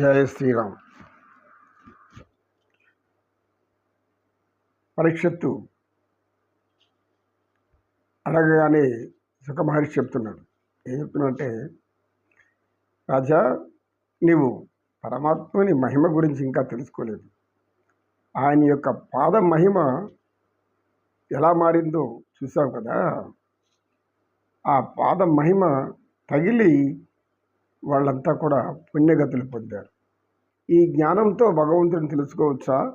జయ శ్రీరామ్. పరీక్షత్తు అడగగానే సుఖ మహర్షి చెప్తున్నాడు. ఏం చెప్తున్నాడంటే రాజా నీవు పరమాత్మని మహిమ గురించి ఇంకా తెలుసుకోలేదు. ఆయన యొక్క పాద మహిమ ఎలా మారిందో చూసావు కదా. ఆ పాద మహిమ తగిలి వాళ్ళంతా కూడా పుణ్యగతులు పొందారు. ఈ జ్ఞానంతో భగవంతుని తెలుసుకోవచ్చా?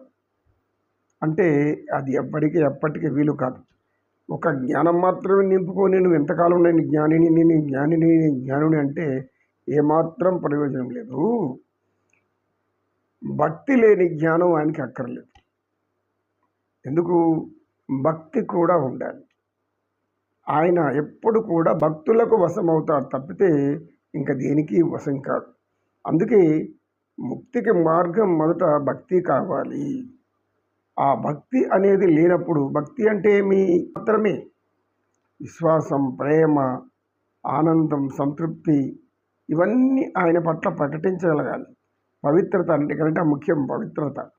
అంటే అది ఎప్పటికీ ఎప్పటికీ వీలు కాదు. ఒక జ్ఞానం మాత్రమే నింపుకొని నువ్వు ఎంతకాలం నేను జ్ఞానిని నేను జ్ఞానిని జ్ఞానుని అంటే ఏమాత్రం ప్రయోజనం లేదు. భక్తి లేని జ్ఞానం ఆయనకి అక్కర్లేదు. ఎందుకు? భక్తి కూడా ఉండాలి. ఆయన ఎప్పుడు కూడా భక్తులకు వశం తప్పితే ఇంకా దేనికి వశం కాదు. అందుకే ముక్తికి మార్గం మొదట భక్తి కావాలి. ఆ భక్తి అనేది లేనప్పుడు భక్తి అంటే మీ మాత్రమే. విశ్వాసం ప్రేమ ఆనందం సంతృప్తి ఇవన్నీ ఆయన పట్ల ప్రకటించగలగాలి. పవిత్రత అంటే కంటే ముఖ్యం పవిత్రత.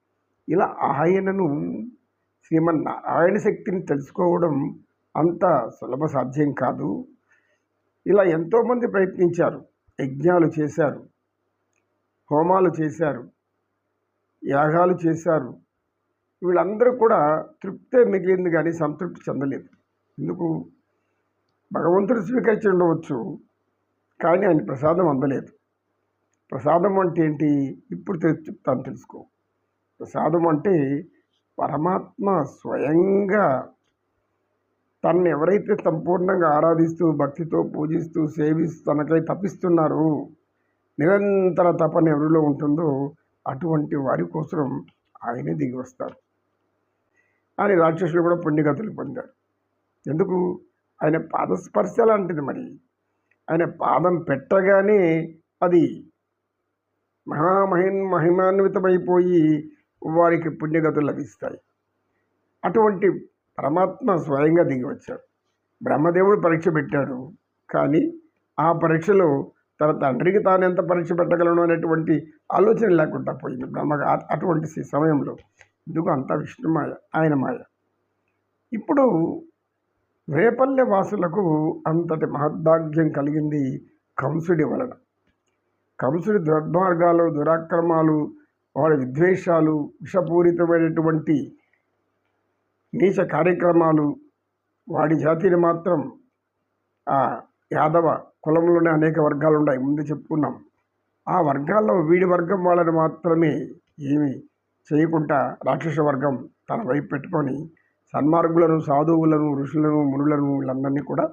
ఇలా ఆయనను శ్రీమన్నారాయణ శక్తిని తెలుసుకోవడం అంత సులభ సాధ్యం కాదు. ఇలా ఎంతోమంది ప్రయత్నించారు. యజ్ఞాలు చేశారు. హోమాలు చేశారు. యాగాలు చేశారు. వీళ్ళందరూ కూడా తృప్తే మిగిలింది కానీ సంతృప్తి చెందలేదు. ఎందుకు? భగవంతుడు స్వీకరించి ఉండవచ్చు కానీ ఆయన ప్రసాదం అందలేదు. ప్రసాదం అంటే ఏంటి? ఇప్పుడు తె- చెప్తాను తెలుసుకో. ప్రసాదం అంటే పరమాత్మ స్వయంగా తనని ఎవరైతే సంపూర్ణంగా ఆరాధిస్తూ భక్తితో పూజిస్తూ సేవిస్తూ తనకై తపిస్తున్నారో నిరంతర తపన ఎవరిలో ఉంటుందో అటువంటి వారి కోసం ఆయనే దిగి వస్తారు అని రాక్షసులు కూడా పుణ్యగతులు పొందారు. ఎందుకు? ఆయన పాదస్పర్శ లాంటిది మరి. ఆయన పాదం పెట్టగానే అది మహామహిన్ మహిమాన్వితమైపోయి వారికి పుణ్యగతులు లభిస్తాయి. అటువంటి పరమాత్మ స్వయంగా దిగి వచ్చాడు. బ్రహ్మదేవుడు పరీక్ష పెట్టాడు. కానీ ఆ పరీక్షలో తన తండ్రికి తాను ఎంత పరీక్ష పెట్టగలను అనేటువంటి ఆలోచన లేకుండా పోయింది. బ్రహ్మ అటువంటి సమయంలో ఎందుకు అంత విష్ణుమాయ ఆయన మాయ. ఇప్పుడు రేపల్లె వాసులకు అంతటి మహద్భాగ్యం కలిగింది కంసుడి వలన. కంసుడి దుర్మార్గాలు దురాక్రమాలు వాడి విద్వేషాలు విషపూరితమైనటువంటి నీచ కార్యక్రమాలు వాడి జాతిని మాత్రం ఆ యాదవ కులంలోనే అనేక వర్గాలు ఉన్నాయి. ముందు చెప్పుకున్నాం. ఆ వర్గాల్లో వీడి వర్గం వాళ్ళని మాత్రమే ఏమి చేయకుండా రాక్షస వర్గం తన వైపు పెట్టుకొని సన్మార్గులను సాధువులను ఋషులను మునులను వీళ్ళందరినీ కూడా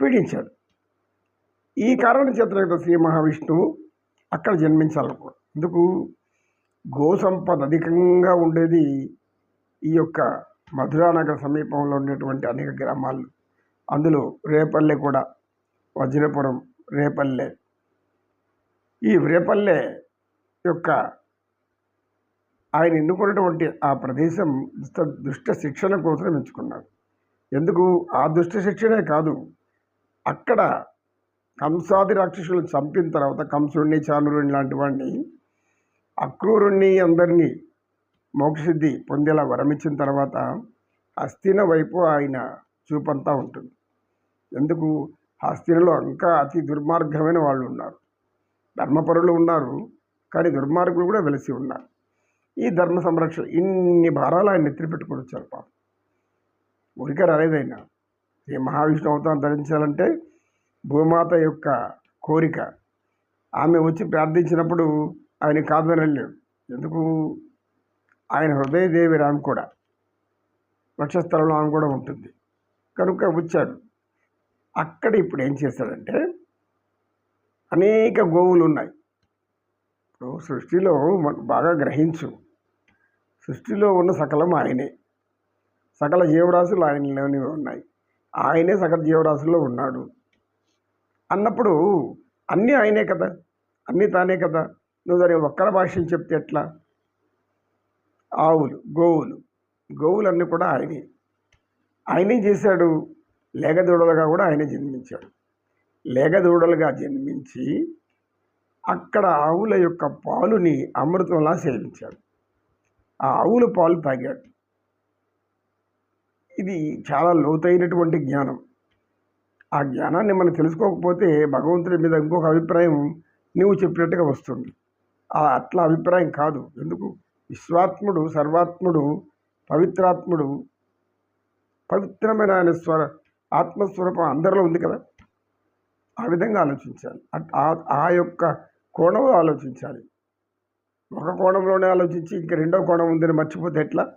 పీడించాడు. ఈ కారణం చేత శ్రీ మహావిష్ణువు అక్కడ జన్మించాలనుకో ఎందుకు? గోసంపద అధికంగా ఉండేది ఈ యొక్క మధురానగర్ సమీపంలో ఉండేటువంటి అనేక గ్రామాలు. అందులో రేపల్లె కూడా వజ్రపురం రేపల్లె. ఈ రేపల్లె యొక్క ఆయన ఎన్నుకున్నటువంటి ఆ ప్రదేశం దుష్ట దుష్ట శిక్షణ కోసం ఎంచుకున్నాడు ఎందుకు? ఆ దుష్ట శిక్షణే కాదు. అక్కడ కంసాది రాక్షసులను చంపిన తర్వాత కంసుడిని చానురుణ్ణి లాంటి వాడిని అక్రూరుణ్ణి అందరినీ మోక్షసిద్ధి పొందేలా వరమిచ్చిన తర్వాత హస్తిన వైపు ఆయన చూపంతా ఉంటుంది. ఎందుకు? హస్తినలో ఇంకా అతి దుర్మార్గమైన వాళ్ళు ఉన్నారు. ధర్మపరులు ఉన్నారు కానీ దుర్మార్గులు కూడా వెలిసి ఉన్నారు. ఈ ధర్మ సంరక్షణ ఇన్ని భారాలు ఆయన నెత్తి పెట్టుకుని వచ్చారు పాపం. ఊరికే రాలేదైనా ఈ మహావిష్ణు అవతారం ధరించాలంటే భూమాత యొక్క కోరిక. ఆమె వచ్చి ప్రార్థించినప్పుడు ఆయన కాదని వెళ్ళాడు ఎందుకు? ఆయన హృదయదేవి రామ్ కూడా. వక్షస్థలంలో ఆమె కూడా ఉంటుంది. కనుక వచ్చాడు. అక్కడ ఇప్పుడు ఏం చేశాడంటే అనేక గోవులు ఉన్నాయి. ఇప్పుడు సృష్టిలో బాగా గ్రహించు. సృష్టిలో ఉన్న సకలం ఆయనే. సకల జీవరాశులు ఆయనలోనే ఉన్నాయి. ఆయనే సకల జీవరాశుల్లో ఉన్నాడు. అన్నప్పుడు అన్నీ ఆయనే కదా? అన్నీ తానే కదా? నువ్వు దాని ఒక్కల భాషను చెప్తే ఎట్లా? ఆవులు గోవులు. గోవులన్నీ కూడా ఆయనే. ఆయనే చేశాడు. లేగదూడలుగా కూడా ఆయనే జన్మించాడు. లేగదూడలుగా జన్మించి అక్కడ ఆవుల యొక్క పాలుని అమృతంలా సేవించాడు. ఆ ఆవుల పాలు తాగాడు. ఇది చాలా లోతైనటువంటి జ్ఞానం. ఆ జ్ఞానాన్ని మనం తెలుసుకోకపోతే భగవంతుడి మీద ఇంకొక అభిప్రాయం నువ్వు చెప్పినట్టుగా వస్తుంది. ఆ అట్లా అభిప్రాయం కాదు. ఎందుకు? విశ్వాత్ముడు సర్వాత్ముడు పవిత్రాత్ముడు పవిత్రమైన ఆయన స్వర ఆత్మస్వరూపం అందరిలో ఉంది కదా? ఆ విధంగా ఆలోచించాలి. అట్- ఆ- ఆ యొక్క కోణంలో ఆలోచించాలి. ఒక కోణంలోనే ఆలోచించి ఇంక రెండో కోణం ఉందని మర్చిపోతే ఎట్లా?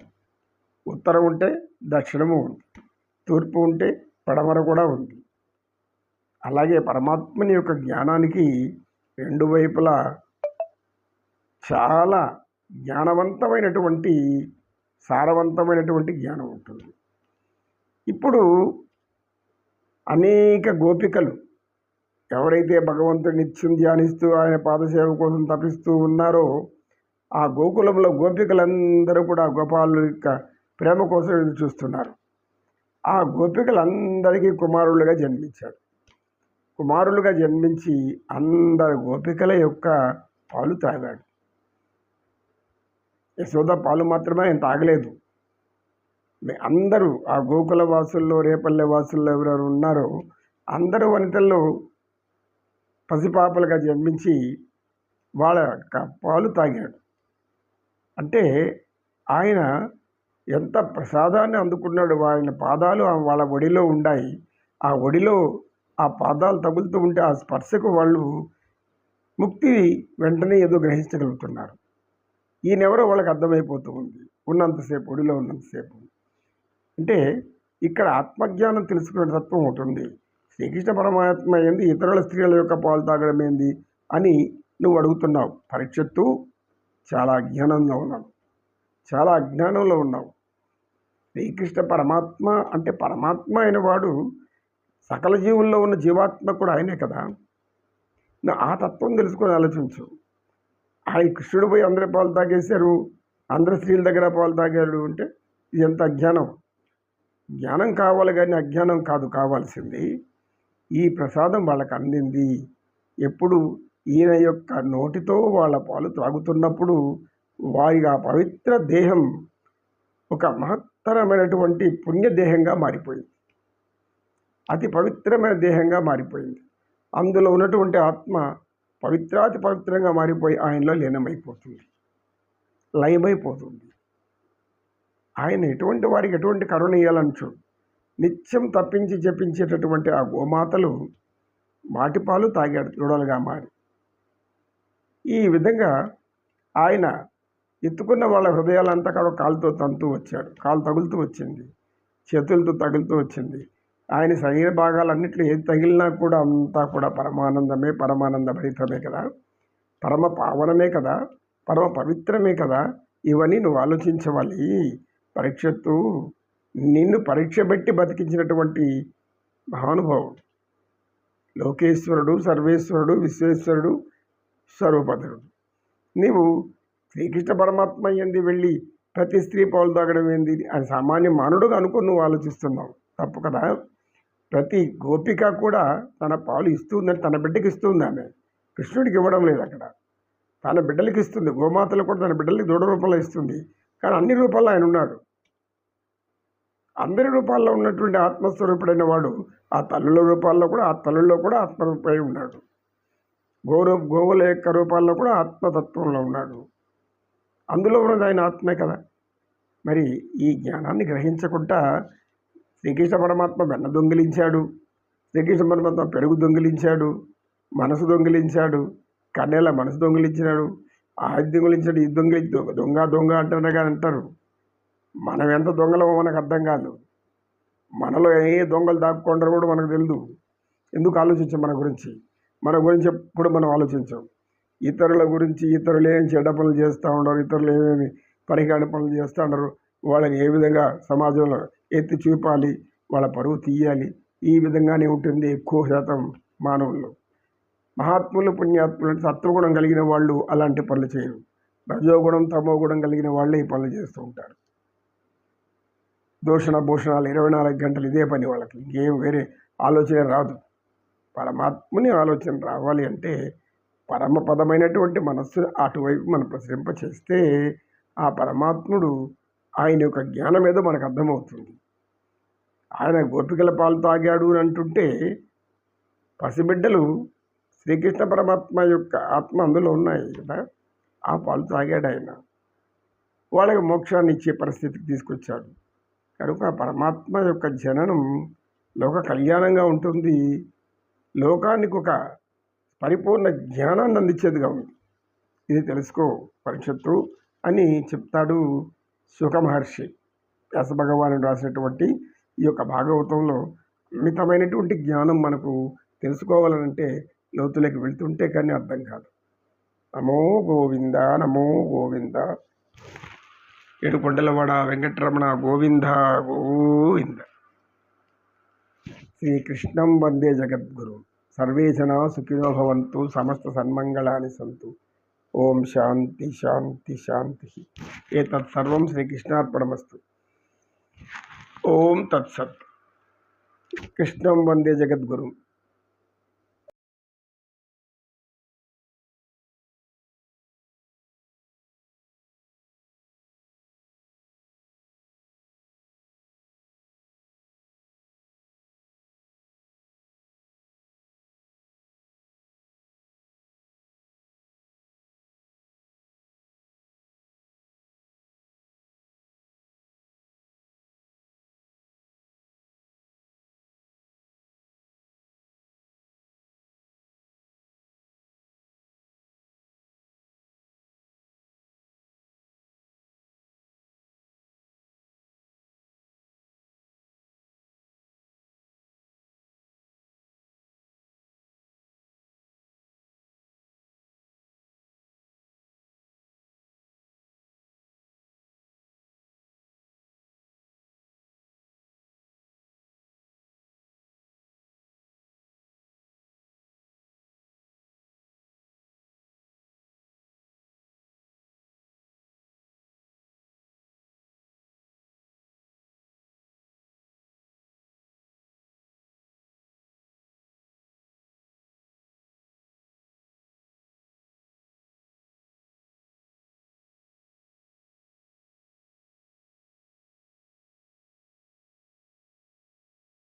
ఉత్తరం ఉంటే దక్షిణము ఉంది. తూర్పు ఉంటే పడమర కూడా ఉంది. అలాగే పరమాత్మని యొక్క జ్ఞానానికి రెండు వైపులా చాలా జ్ఞానవంతమైనటువంటి సారవంతమైనటువంటి జ్ఞానం ఉంటుంది. ఇప్పుడు అనేక గోపికలు ఎవరైతే భగవంతుడి నిత్యం ధ్యానిస్తూ ఆయన పాదసేవ కోసం తపిస్తూ ఉన్నారో ఆ గోకులంలో గోపికలందరూ కూడా గోపాలు యొక్క ప్రేమ కోసం ఎదురు చూస్తున్నారు. ఆ గోపికలందరికీ కుమారులుగా జన్మించాడు. కుమారులుగా జన్మించి అందరు గోపికల యొక్క పాలు తాగాడు. యశోద పాలు మాత్రమే ఆయన తాగలేదు. మీ- అందరూ ఆ గోకుల వాసుల్లో రేపల్లె వాసుల్లో ఎవరెవరు ఉన్నారో అందరూ వనితల్లో పసిపాపలుగా జన్మించి వాళ్ళ యొక్క పాలు తాగాడు. అంటే ఆయన ఎంత ప్రసాదాన్ని అందుకున్నాడు ఆయన పాదాలు వాళ్ళ ఒడిలో ఉన్నాయి ఆ ఒడిలో ఆ పాదాలు తగులుతూ ఉంటే ఆ స్పర్శకు వాళ్ళు ముక్తి వెంటనే ఏదో గ్రహించగలుగుతున్నారు. ఈయనెవరో వాళ్ళకి అర్థమైపోతూ ఉంది. ఉన్నంతసేపు ఒడిలో ఉన్నంతసేపు. అంటే ఇక్కడ ఆత్మజ్ఞానం తెలుసుకునే తత్వం ఒకటి ఉంది. శ్రీకృష్ణ పరమాత్మ ఏంది? ఇతరుల స్త్రీల యొక్క పాలు తాగడం ఏంది? అని నువ్వు అడుగుతున్నావు. పరీక్షత్తు చాలా అజ్ఞానంలో ఉన్నావు. చాలా అజ్ఞానంలో ఉన్నావు. శ్రీకృష్ణ పరమాత్మ అంటే పరమాత్మ అయిన వాడు సకల జీవుల్లో ఉన్న జీవాత్మ కూడా ఆయనే కదా. ఆ తత్వం తెలుసుకొని ఆలోచించు. ఆయన కృష్ణుడు పోయి అందరి పాలు తాగేశారు అందరి స్త్రీల దగ్గర పాలు తాగారు అంటే ఇది ఎంత అజ్ఞానం. జ్ఞానం కావాలి కానీ అజ్ఞానం కాదు కావాల్సింది. ఈ ప్రసాదం వాళ్ళకి అందింది. ఎప్పుడు ఈయన యొక్క నోటితో వాళ్ళ పాలు త్రాగుతున్నప్పుడు వారి ఆ పవిత్ర దేహం ఒక మహత్తరమైనటువంటి పుణ్యదేహంగా మారిపోయింది. అతి పవిత్రమైన దేహంగా మారిపోయింది. అందులో ఉన్నటువంటి ఆత్మ పవిత్రాతి పవిత్రంగా మారిపోయి ఆయనలో లీనమైపోతుంది. లయమైపోతుంది. ఆయన ఎటువంటి వారికి ఎటువంటి కరుణ ఇవ్వాలని నిత్యం తప్పించి జపించేటటువంటి ఆ గోమాతలు మాటిపాలు తాగాడు దృఢలుగా మారి. ఈ విధంగా ఆయన ఎత్తుకున్న వాళ్ళ హృదయాలంతా కూడా కాలుతో తంతూ వచ్చాడు. కాలు తగులుతూ వచ్చింది. చేతులతో తగులుతూ వచ్చింది. ఆయన శరీర భాగాలన్నింటిలో ఏది తగిలినా కూడా అంతా కూడా పరమానందమే పరమానంద భరితమే కదా. పరమ పావనమే కదా. పరమ పవిత్రమే కదా. ఇవన్నీ నువ్వు ఆలోచించవాలి. పరీక్షత్తు నిన్ను పరీక్ష పెట్టి బతికించినటువంటి మహానుభావుడు లోకేశ్వరుడు సర్వేశ్వరుడు విశ్వేశ్వరుడు స్వరూపధరుడు నీవు శ్రీకృష్ణ పరమాత్మ ఏంది వెళ్ళి ప్రతి స్త్రీ పాలు తాగడం ఏంది అని సామాన్య మానవుడుగా అనుకుని నువ్వు ఆలోచిస్తున్నావు. తప్పు కదా. ప్రతి గోపిక కూడా తన పాలు ఇస్తుందని తన బిడ్డకి ఇస్తుంది ఆమె. కృష్ణుడికి ఇవ్వడం లేదు అక్కడ. తన బిడ్డలకి ఇస్తుంది. గోమాతలు కూడా తన బిడ్డలకి దృఢ రూపంలో ఇస్తుంది. కానీ అన్ని రూపాల్లో ఆయన ఉన్నాడు. అందరి రూపాల్లో ఉన్నటువంటి ఆత్మస్వరూపుడైన వాడు ఆ తల్లుల రూపాల్లో కూడా ఆ తల్లుల్లో కూడా ఆత్మరూపై ఉన్నాడు. గోరు గోవుల యొక్క రూపాల్లో కూడా ఆత్మతత్వంలో ఉన్నాడు. అందులో ఉన్నది ఆయన ఆత్మే కదా. మరి ఈ జ్ఞానాన్ని గ్రహించకుండా శ్రీకృష్ణ పరమాత్మ వెన్న దొంగిలించాడు. శ్రీకృష్ణ పరమాత్మ పెరుగు దొంగిలించాడు. మనసు దొంగిలించాడు. కన్నెల మనసు దొంగిలించినాడు. ఆది దొంగిలించాడు. ఈ దొంగిలి దొంగ దొంగ దొంగ అంటారు కానీ అంటారు. మనం ఎంత దొంగలమో మనకు అర్థం కాదు. మనలో ఏ దొంగలు దాక్కుంటారో కూడా మనకు తెలియదు ఎందుకు ఆలోచించాం మన గురించి? మన గురించి ఎప్పుడు మనం ఆలోచించాం. ఇతరుల గురించి ఇతరులు ఏం చెడ్డ పనులు చేస్తూ ఉండరు ఇతరులు ఏమేమి పరిగాడి పనులు చేస్తూ ఉండరు. వాళ్ళని ఏ విధంగా సమాజంలో ఎత్తి చూపాలి వాళ్ళ పరువు తీయాలి. ఈ విధంగానే ఉంటుంది ఎక్కువ శాతం మానవుల్లో. మహాత్ములు పుణ్యాత్ములు అంటే సత్వగుణం కలిగిన వాళ్ళు అలాంటి పనులు చేయరు. రజోగుణం తమోగుణం కలిగిన వాళ్ళే ఈ పనులు చేస్తూ ఉంటారు. దూషణ భూషణాలు ఇరవై నాలుగు గంటలు ఇదే పని వాళ్ళకి. ఇంకేం వేరే ఆలోచన రాదు. పరమాత్మని ఆలోచన రావాలి అంటే పరమపదమైనటువంటి మనస్సు అటువైపు మనం ప్రసరింప చేస్తే ఆ పరమాత్ముడు ఆయన యొక్క జ్ఞానం ఏదో మనకు అర్థమవుతుంది. ఆయన గోపికల పాలు తాగాడు అని అంటుంటే పసిబిడ్డలు శ్రీకృష్ణ పరమాత్మ యొక్క ఆత్మ అందులో ఉన్నాయి కదా ఆ పాలు తాగాడు ఆయన. వాళ్ళకి మోక్షాన్ని ఇచ్చే పరిస్థితికి తీసుకొచ్చాడు. కనుక పరమాత్మ యొక్క జననం లోక కళ్యాణంగా ఉంటుంది. లోకానికి ఒక పరిపూర్ణ జ్ఞానాన్ని అందించేదిగా ఉంది. ఇది తెలుసుకో పరిషత్తు అని చెప్తాడు సుఖమహర్షి వ్యాసభగవాను భగవానుడు రాసినటువంటి ఈ యొక్క భాగవతంలో మితమైనటువంటి జ్ఞానం మనకు తెలుసుకోవాలనంటే లోతులోకి వెళ్తుంటే కానీ అర్థం కాదు. నమో గోవింద నమో గోవింద. ఏడుకొండలవాడ వెంకటరమణ గోవింద గోవింద. శ్రీకృష్ణం వందే జగద్గురు. సర్వే జనా సుఖినో భవంతు సమస్త సన్మంగళాని సంతు. ఓం శాంతి శాంతి శాంతి ఏతత్ సర్వం శ్రీకృష్ణార్పణమస్తు ఓం తత్సత్ కృష్ణం వందే జగద్గురు